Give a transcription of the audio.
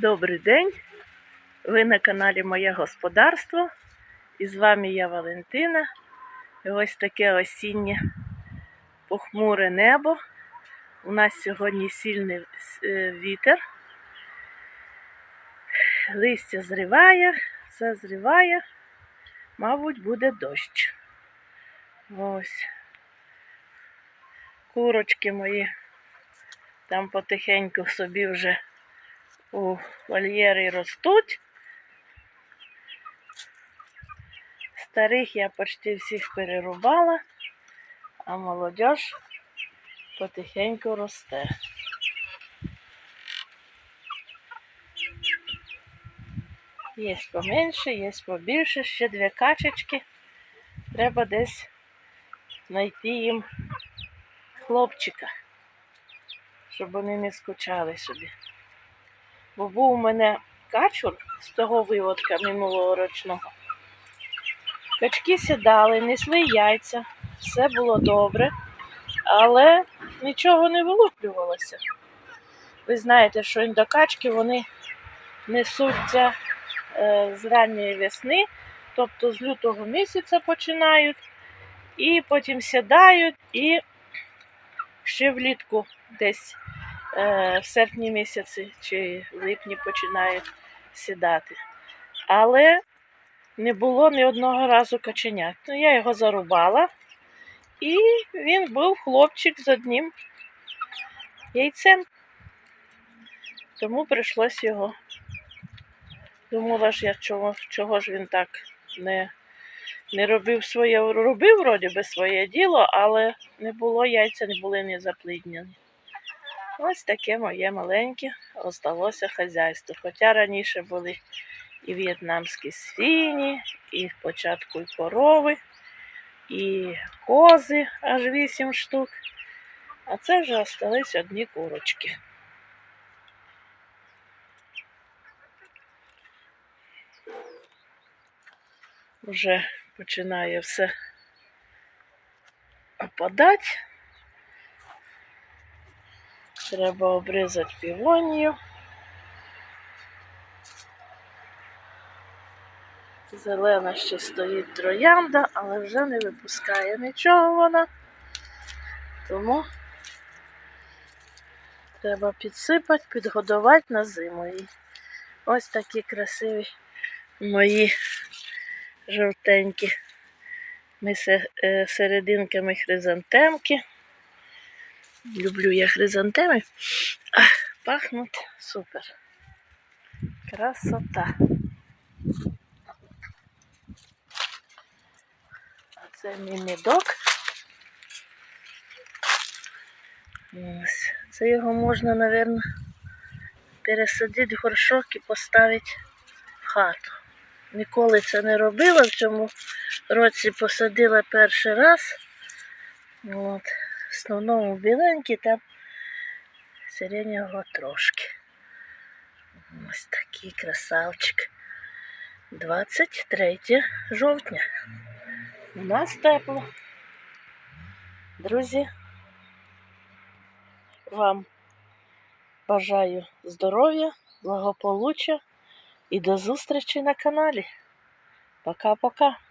Добрий день! Ви на каналі Моє Господарство. І з вами я Валентина. І ось таке осіннє похмуре небо. У нас сьогодні сильний е, вітер. Листя зриває, все зриває. Мабуть, буде дощ. Ось. Курочки мої там потихеньку собі вже у вольєрі ростуть. Старих я почти всіх перерубала, а молодь потихеньку росте. Є поменше, є побільше, ще дві качечки. Треба десь знайти їм хлопчика, щоб вони не скучали собі. Бо був у мене качур з того виводка минулого рочного. Качки сідали, несли яйця, все було добре, але нічого не вилуплювалося. Ви знаєте, що індокачки вони несуться е, з ранньої весни, тобто з лютого місяця починають, і потім сідають і ще влітку десь в серпні місяці чи в липні починають сідати. Але не було ні одного разу каченят. Ну, я його зарубала, і він був хлопчик з одним яйцем. Тому прийшлось його. Думала ж я, чого, чого ж він так не, не робив своє, робив вроді би своє діло, але не було яйця, не були не запліднені. Ось таке моє маленьке осталося хазяйство. Хоча раніше були і в'єтнамські свині, і спочатку і корови, і кози аж вісім штук. А це вже остались одні курочки. Вже починає все опадати. Треба обрізати півонію. Зелена ще стоїть троянда, але вже не випускає нічого вона. Тому треба підсипати, підгодувати на зиму її. Ось такі красиві мої жовтенькі. Е, серединками хризантемки. Люблю я хризантеми. Пахнуть супер. Красота. А це мій. Ось. Це його можна, мабуть, пересадити в горшок і поставити в хату. Ніколи це не робила. В цьому році посадила перший раз. От. В основному біленький, там сиреневого трошки. Ось такий красавчик. 23 жовтня. У нас тепло. Друзі, вам бажаю здоров'я, благополуччя і до зустрічі на каналі. Пока-пока.